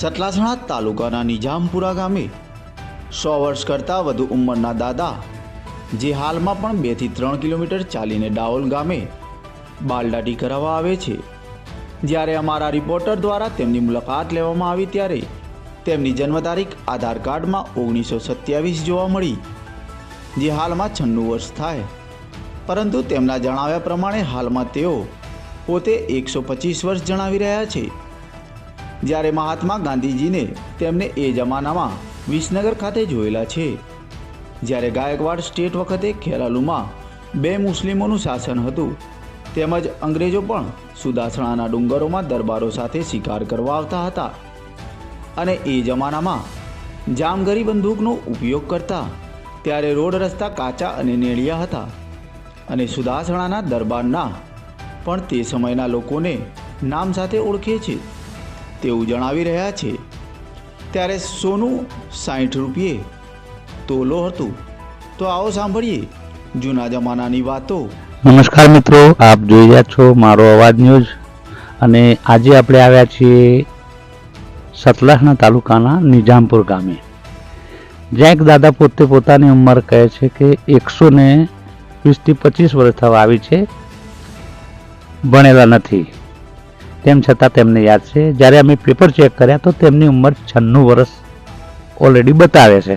સતલાસણા તાલુકાના નિજામપુરા ગામે સો વર્ષ કરતાં વધુ ઉંમરના દાદા, જે હાલમાં પણ બેથી ત્રણ કિલોમીટર ચાલીને ડાઓલ ગામે બાલદાટી કરાવવા આવે છે. જ્યારે અમારા રિપોર્ટર દ્વારા તેમની મુલાકાત લેવામાં આવી ત્યારે તેમની જન્મ તારીખ આધાર કાર્ડમાં ઓગણીસો સત્યાવીસ જોવા મળી, જે હાલમાં છન્નું વર્ષ થાય. પરંતુ તેમના જણાવ્યા પ્રમાણે હાલમાં તેઓ પોતે એકસો પચીસ વર્ષ જણાવી રહ્યા છે. જ્યારે મહાત્મા ગાંધીજીને તેમને એ જમાનામાં વિસનગર ખાતે જોયેલા છે. જ્યારે ગાયકવાડ સ્ટેટ વખતે ખેરાલુમાં બે મુસ્લિમોનું શાસન હતું, તેમજ અંગ્રેજો પણ સુદાસણાના ડુંગરોમાં દરબારો સાથે શિકાર કરવા આવતા હતા અને એ જમાનામાં જામગરી બંદૂકનો ઉપયોગ કરતા ત્યારે રોડ રસ્તા કાચા અને નેળિયા હતા અને સુદાસણાના દરબારના પણ તે સમયના લોકોને નામ સાથે ઓળખે છે. તેવું જણાવી રહ્યા છે. ત્યારે સોનું સાઠ રૂપિયે તોલો હતું. તો આવો સાંભળીએ જૂના જમાનાની વાતો. નમસ્કાર મિત્રો, આપ જોઈ રહ્યા છો મારો અવાજ ન્યૂઝ. અને આજે આપણે આવ્યા છીએ સતલાસના તાલુકાના નિજામપુર ગામે. જ્યાં એક દાદા પોતે પોતાની ઉંમર કહે છે કે એકસો ને વીસથી પચીસ વર્ષ થવા આવી છે. ભણેલા નથી. તેમ છતાં તેમને યાદ છે. જ્યારે અમે પેપર ચેક કર્યા તો તેમની ઉંમર છન્નું વર્ષ ઓલરેડી બતાવે છે.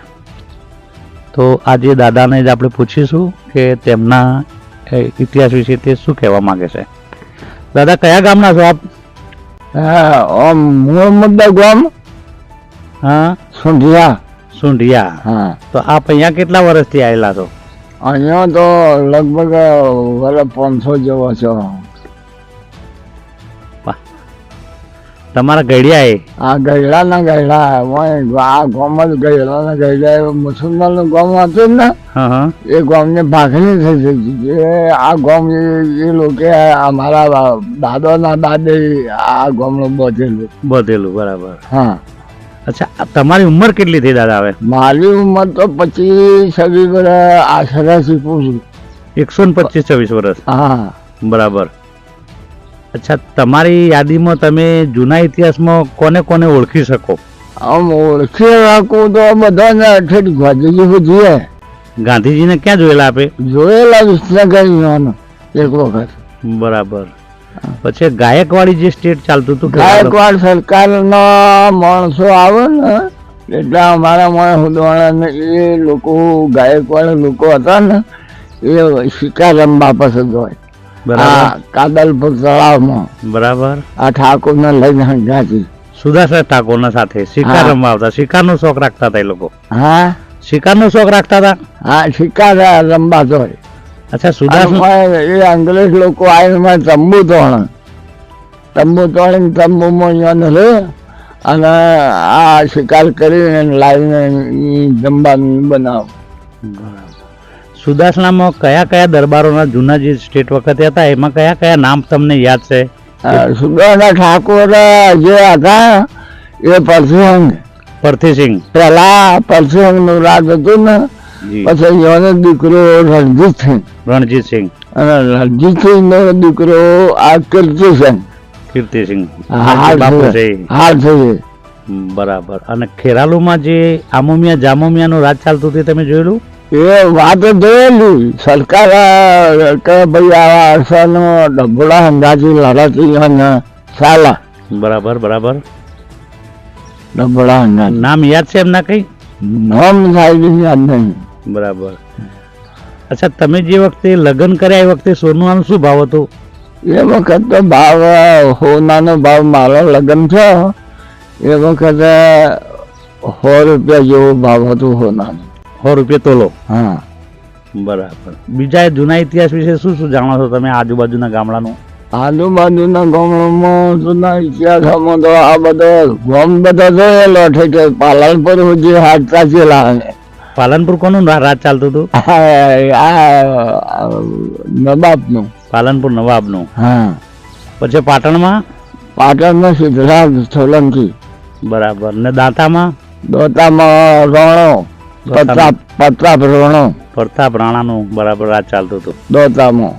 તો આજે દાદાને જ આપણે પૂછીશું કે તેમના ઇતિહાસ વિશે તે શું કહેવા માંગે છે. દાદા કયા ગામના છો આપ? હા ઓમ મોહમ્મદ ગામ? હા. સુંઢિયા. સુંઢિયા. હા. તો આપ અહીંયા કેટલા વર્ષથી આવેલા છો? અહીંયા તો લગભગ વર્ષ પાંચસો જેવો છો. તમારા ગઢિયા એ? આ ગયડા ના ગયડા આ ગોમ જ ગયડા ના ગયડા એ મુસલમાનનું ગામ હતું ને. હા હા. એ ગોમને ભાગણી થઈ જતી આ ગોમ એ- લોકો અમારા દાદા ના દાદે આ ગોમનું બધેલું. બધેલું બરાબર. હા. અચ્છા તમારી ઉંમર કેટલી થઈ દાદા હવે? મારી ઉંમર તો પચીસ છવ્વીસ વર્ષ આશરે પૂછું એકસો ને પચીસ છવ્વીસ વર્ષ. હા. બરાબર. અચ્છા તમારી યાદીમાં તમે જૂના ઇતિહાસમાં કોને કોને ઓળખી શકો? આમ ઓળખી રાખું તો બધાને અઠેઠ ગાંધીજી જોઈએ ગાંધીજીને ક્યાં જોયેલા આપે? જોયેલા વિસનગર યુવાનો એક વખત. બરાબર. પછી ગાયકવાડી જે સ્ટેટ ચાલતું હતું ગાયકવાડ સરકારનો માણસો આવે ને એટલે અમારા માણસ ઉદવાણા એ લોકો ગાયકવાડ લોકો હતા ને એ શિકાર રમવા પસંદ હોય. કાદલપુર તળાવમાં બરાબર. આ ઠાકોરને લઈને હંગાતી સુદાસા ઠાકોરના સાથે શિકાર. રમવા આવતા. શિકારનો શોખ રાખતા હતા એ લોકો? હા? શિકારનો શોખ રાખતા હતા? હા શિકાર રમવાતો અચ્છા સુદાસ એ અંગ્રેજ લોકો આવીને તંબુ તોણે તંબુ તોડીને તંબુમાં લે અને આ શિકાર કરીને લાવીને જમવાનું બનાવ. સુદાસણામાં કયા કયા દરબારોના જૂના જે સ્ટેટ વખતે હતા એમાં કયા કયા નામ તમને યાદ છે? સુદાના ઠાકોર જે હતા એ પરસુહંગ પરથીસિંહ. પેલા પરસુહંગનું રાજ હતું ને પછી એનો દીકરો રણજીતસિંહ રણજીતસિંહ અને રણજીતસિંહ નો દીકરો આ કીર્તિસિંહ. કીર્તિસિંહ. હાલ છે. બરાબર. અને ખેરાલુમાં જે આમોમિયા જામોમિયાનું રાજ ચાલતું તે તમે જોયેલું? એ વાત જોયેલી. સરકાર કે ભાઈ આ અરસાનો ડબોડા અંદાજી લડાતી અને સાલા. બરાબર બરાબર. ડબોડા અંદાજી નામ યાદ છે એમના કઈ? નામ સાહેબ યાદ નહીં. બરાબર. અચ્છા તમે જે વખતે લગ્ન કર્યા એ વખતે સોનાનો શું ભાવ હતો? એ વખત તો ભાવ હોનાનો ભાવ મારો લગ્ન છે એ વખતે સો રૂપિયા જેવો ભાવ હતું હોનાનો સો રૂપિયા તોલો. હા. બરાબર. બીજા જૂના ઇતિહાસ વિશે શું શું જાણો છો તમે આજુબાજુના ગામડાનું? આજુબાજુના ગામડામાં જૂના ઇતિહાસમાં તો આ બધો ગામ બધા જોયેલો છે કે પાલનપુર જે હાડતા ચેલા પાલનપુર કોનું રાજ ચાલતું હતું? આ નવાબનું. પાલનપુર નવાબનું. હા. પછી પાટણમાં? પાટણમાં સિદ્ધરાજ સોલંકી. બરાબર. ને દાંતામાં? દોતામાં રણો. પ્રતાપ પ્રતાપ રણો પ્રતાપ રાણાનું બરાબર રાજ ચાલતું હતું. દોતામાં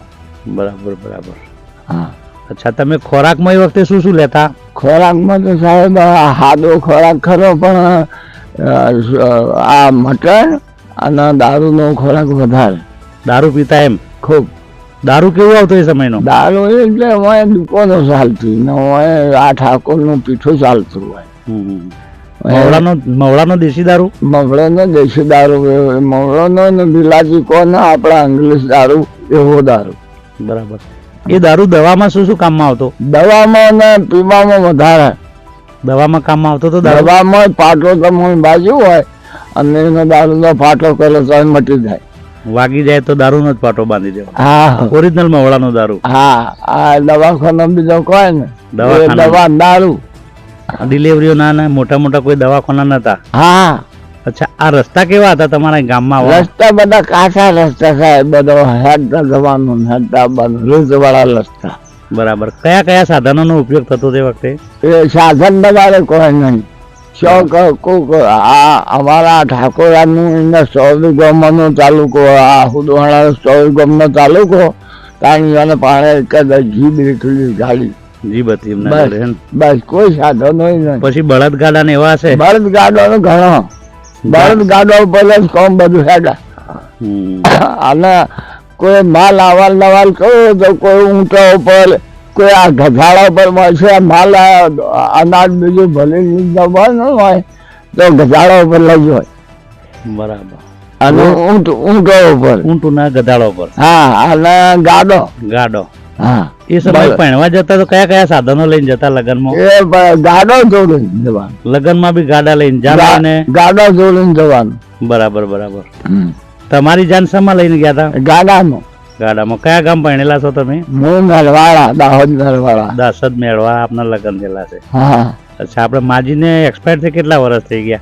બરાબર બરાબર. હા. અચ્છા તમે ખોરાકમાં એ વખતે શું શું લેતા? ખોરાકમાં તો સાહેબ હાદો ખોરાક ખરો પણ આ મટન અને દારૂનો ખોરાક વધારે. દારૂ પીતા એમ? ખૂબ. દારૂ કેવું આવતો એ સમયનો? દારૂ એટલે દુકાનો ચાલતી ને આ ઠાકોરનું પીઠું ચાલતું હોય. હમ. મવડાનો મવડાનો દેશી દારૂ? મવળોનો દેશી દારૂ મવડાનો બિલાજી કોને આપણા ઇંગ્લિશ દારૂ એવો દારૂ. બરાબર. એ દારૂ દવામાં શું શું કામમાં આવતો? દવામાં ને પીવામાં વધારે. દવામાં કામમાં આવતો તો દવામાં પાટો તમારી બાજુ હોય અને એનો દારૂનો પાટો કરે તો મટી જાય. વાગી જાય તો દારૂનો જ પાટો બાંધી દેવો હા. ઓરિજિનલ મવડાનો દારૂ. હા આ દવાખાનો બીજો કોઈ ને. દવા દારૂ. ડિલિવરીઓ ના ના મોટા મોટા કોઈ દવાખાના નતા. હા. અચ્છા આ રસ્તા કેવા હતા તમારા ગામમાં? રસ્તા બધા કાચા રસ્તા સાહેબ બધો હેડતા જવાનું હેડતા આવવાનું રીતવાળા રસ્તા. બરાબર. કયા કયા સાધનોનો ઉપયોગ થતો તે વખતે? એ સાધન બગાડે કોઈ નહીં. શોક કોક આ અમારા ઠાકોરાનું સૌરી ગામનો તાલુકો આ હુદવાણા સૌરી ગામનો તાલુકો તાણી અને પાણે એક જ જીભ નીકળી ગાડી. જી બધી એમના બસ. ને? બસ કોઈ સાધનો નહીં પછી બળદગાડા ને એવા છે? બળદ ગાડો ઘણો. બળદ ગાડો ઉપર જ કોમ બધું હેડા. અને કોઈ માલ આવાલ નવાલ કયો તો કોઈ ઊંટા ઉપર કોઈ આ ગધાડા ઉપર મળશે આ માલ અનાજ બીજું ભલે દબાણ ન હોય તો ગધાડા ઉપર લઈ જાય. બરાબર. અને ઊંટ ઊંટો ઉપર. ઊંટું ના ગધાડા ઉપર. હા અને ગાડો. ગાડો. હા. એ સમય. પહેણવા જતા તો કયા કયા સાધનો લઈને જતા લગનમાં? એ ગાડો ગાડો લઈને જવાનું. લગનમાં બી ગાડા લઈને જાન ગાડા જો લઈને જવાનું. બરાબર બરાબર. તમારી જાન સમા લઈને ગયા હતા ગાડામાં. ગાડામાં. કયા ગામ ભણેલા છો તમે? હું નરવાડા દાહોદ નરવાડા. દાસદ મેળવા આપના લગ્ન થયેલા છે. હા. અચ્છા આપણે માજીને એક્સપાયર થઈ કેટલા વર્ષ થઈ ગયા?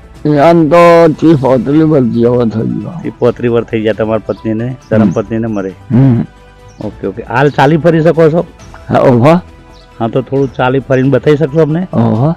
એમ તો ચીફ હોટલી બધી જેવો થઈ ગયો. પોત્રી વર્ષ થઈ ગયા તમારી પત્નીને? ધર્મ પત્નીને મરે. Okay okay. હાલ ચાલી ફરી શકો છો? ઓહો. હા તો થોડું ચાલી ફરીને બતાવી શકશો અમને? ઓહો.